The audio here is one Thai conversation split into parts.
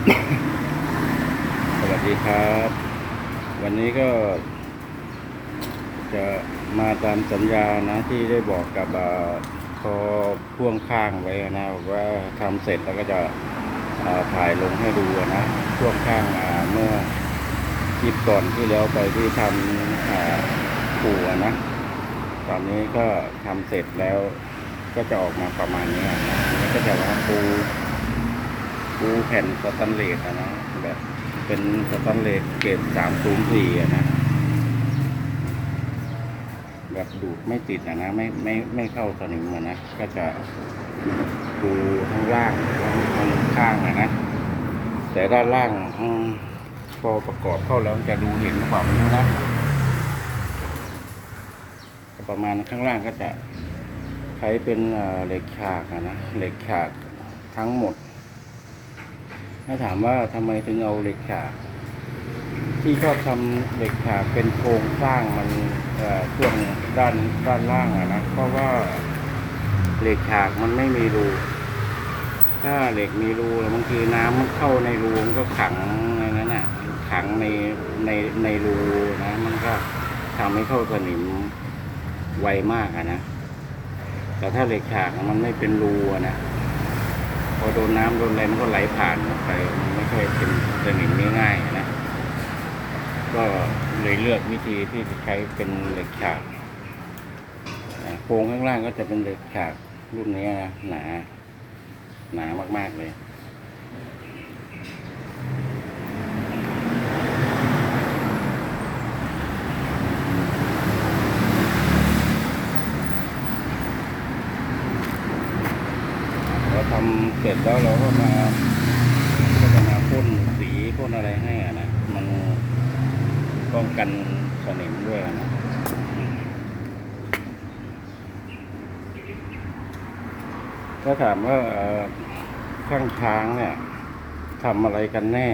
สวัสดีครับ วันนี้ก็ จะมาตามสัญญานะที่ได้บอกกับเอ่อพอพ่วงข้างไว้นะว่าทำเสร็จแล้วก็จะถ่ายลงให้ดูนะพ่วงข้างเมื่อคลิปก่อนที่แล้วไปที่ทำปูนะตอนนี้ก็ทำเสร็จแล้วก็จะออกมาประมาณนี้นะก็จะว่าปู ปูแผ่นสแตนเลสอะนะแบบเป็นสแตนเลสเกรดสามศูนย์สี่อะนะ แบบดูดไม่ติดอะนะไม่ไม่ไม่เข้าสนิมนะ ก็จะดูข้างล่างข้างข้างอะนะ แต่ด้านล่างพอประกอบเข้าแล้วจะดูเห็นความนี้นะประมาณข้างล่างก็จะใช้เป็นเหล็กฉากอะนะเหล็กฉากทั้งหมด ถ้าถามว่าทำไมถึงเอาเหล็กฉากที่ชอบทำเหล็กฉากเป็นโครงสร้างมันช่วงด้านด้านล่างอะนะเพราะว่าเหล็กฉากมันไม่มีรูถ้าเหล็กมีรูบางทีน้ำมันเข้าในรูมันก็ขังในนั้นน่ะขังในในในรูนะ มันก็ทำให้เข้าสนิมไวมากอะนะแต่ถ้าเหล็กฉากมันไม่เป็นรูนะ พอโดนน้ำโดนอะไรมันก็ไหลผ่านออกไปมันไม่ใช่เป็นสนิมง่ายๆนะ ก็เลยเลือกวิธีที่จะใช้เป็นเหล็กฉากโครงข้างล่างก็จะเป็นเหล็กฉากรุ่นนี้นะหนา หนามากๆเลย เราทำ เสร็จแล้วเราก็มาก็จะมาพ่นสีพ่นอะไรให้อะนะมันป้องกันสนิมด้วยนะถ้าถามว่าข้างทางเนี่ยทำอะไรกันแน่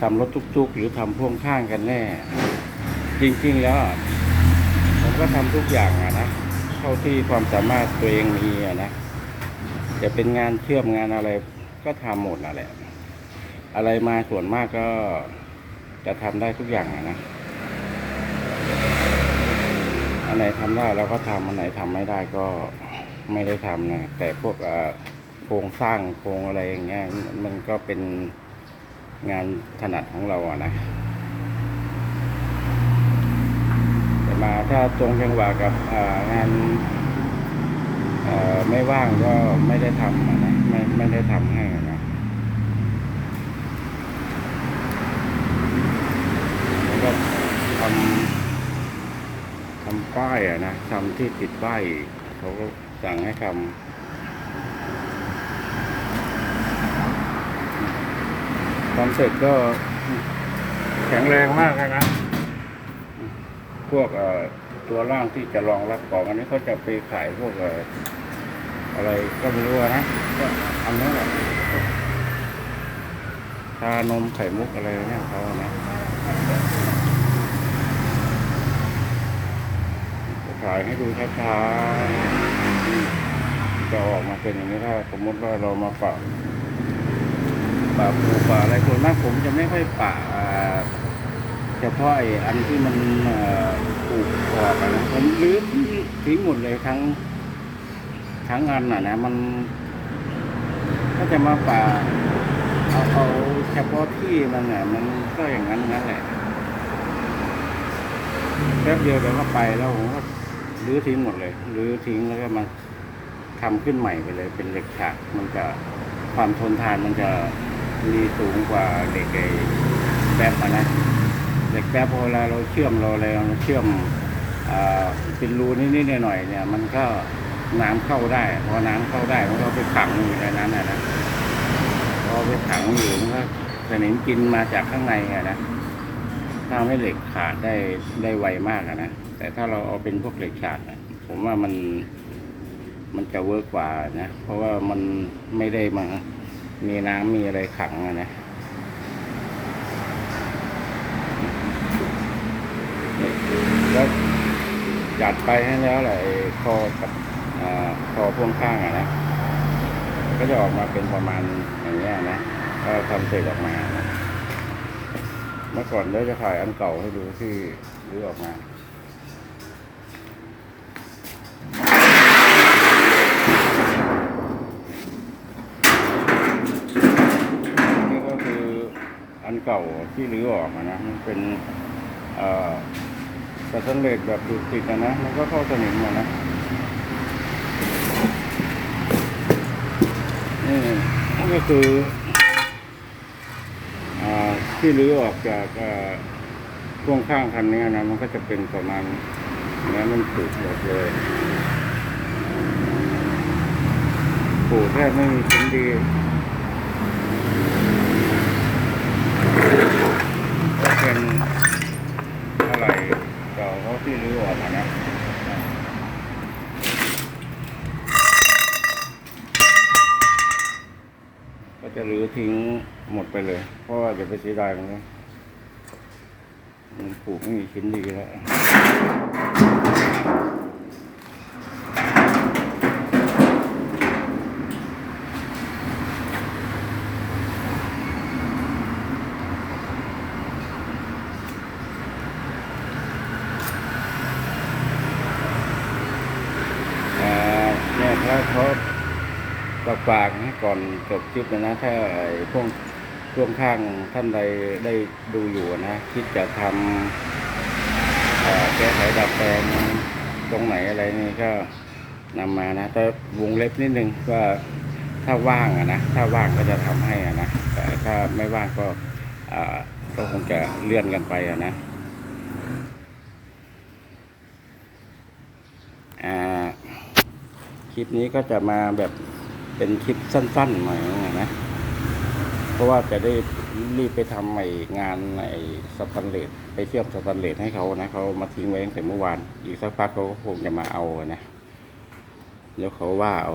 ทำรถตุกๆ หรือทำพ่วงข้างกันแน่ จริงๆแล้วผมก็ทำทุกอย่างอะนะเท่าที่ความสามารถตัวเองมีอะนะ จะเป็นงานเชื่อมงานอะไรก็ทำหมดนั่นแหละ อะไรมาส่วนมากก็จะทำได้ทุกอย่างนะ อันไหนทำได้เราก็ทำอันไหนทำไม่ได้ก็ไม่ได้ทำนะ แต่พวกโครงสร้างโครงอะไรอย่างเงี้ยมันก็เป็นงานถนัดของเราอะนะแต่มาถ้าตรงจังหวะกับงาน ไม่ว่างก็ไม่ได้ทำนะไม่ไม่ได้ทำให้นะแล้วก็ทำทำป้ายอะนะทำที่ติดป้ายเขาก็สั่งให้ทำทำเสร็จก็แข็งแรงมากนะ พวกเอ่อ ตัวร่างที่จะรองรับของอันนี้เขาจะไปขายพวกเอ่ออะไรก็ไม่รู้นะก็อันนี้แหละชานมไข่มุกอะไรเนี่ยเขานะถ่ายให้ดูช้าๆจะออกมาเป็นอย่างนี้ถ้าสมมติว่าเรามาปะปะปูปะอะไรส่วนมากผมจะไม่ค่อยป่าเฉพาะไอ้อันที่มัน ผมลื้อทิ้งหมดเลยทั้งทั้งอันน่ะนะมันก็จะมาป่าเอาเอาเฉพาะที่มันน่ะมันก็อย่างนั้นนั่นแหละแป๊บเดียวเดี๋ยวก็ไปแล้วผมก็รื้อทิ้งหมดเลยรื้อทิ้งแล้วก็มาทำขึ้นใหม่ไปเลย เป็นเหล็กฉากมันจะความทนทานมันจะมีสูงกว่าเหล็กไอ้แป๊บนะเหล็กแป๊บพอเวลาเราเชื่อมเราอะไรเราเชื่อม เป็นรูนิดๆหน่อยๆเนี่ย มันก็น้ำเข้าได้พอน้ำเข้าได้มันก็ไปขังอยู่ในนั้นนะพอไปขังอยู่มันก็สนิมกินมาจากข้างในอะนะทำให้เหล็กขาดได้ได้ไวมากอะนะแต่ถ้าเราเอาเป็นพวกเหล็กฉากอะผมว่ามันมันจะเวิร์กกว่านะเพราะว่ามันไม่ได้มามีน้ำมีอะไรขังอะนะแล้ว จัดไปให้แล้วแหละคอกับคอพ่วงข้างอะนะก็จะออกมาเป็นประมาณอย่างเงี้ยนะก็ทำเสร็จออกมานะเมื่อก่อนเดี๋ยวจะถ่ายอันเก่าให้ดูที่รื้อออกมานี่ก็คืออันเก่าที่รื้อออกอะนะมันเป็นเอ่อ สแตนเลสแบบดูดติดนะ มันก็เข้าสนิมอะนะ นี่ก็คืออ่าที่รื้อออกจากอ่าพ่วงข้างคันนี้นะ มันก็จะเป็นประมาณนี้มันผูกหมดเลยผูกแทบไม่มีชิ้นดี ก็เป็นอะไรเก่าเขาที่รื้อออกมานะ ก็ จะรื้อทิ้งหมดไปเลย เพราะว่าจะไปเสียดายมันนะมันปลูกไม่มีชิ้นดีแล้วอ่าเนี่ยถ้าเขา ฝากฝากนะก่อนจบคลิปนะนะ ถ้าไอ้พวกช่วงข้างท่านใดได้ดูอยู่นะ คิดจะทำแก้ไขดัดแปลงตรงไหนอะไรนี่ก็นำมานะแต่วงเล็บนิดนึงว่าถ้าว่างอะนะถ้าว่างก็จะทำให้อะนะแต่ถ้าไม่ว่างก็ก็คงจะเลื่อนกันไปอะนะคลิปนี้ก็จะมาแบบ เป็นคลิปสั้นๆหน่อยนะ เพราะว่าจะได้รีบไปทำไอ้งานไอ้สแตนเลสไปเชื่อมสแตนเลสให้เขานะเขามาทิ้งไว้ตั้งแต่เมื่อวาน อีกสักพักเขาก็คงจะมาเอานะเดี๋ยวเขาว่าเอา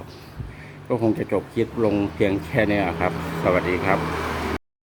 ก็คงจะจบคลิปลงเพียงแค่นี้ครับ สวัสดีครับ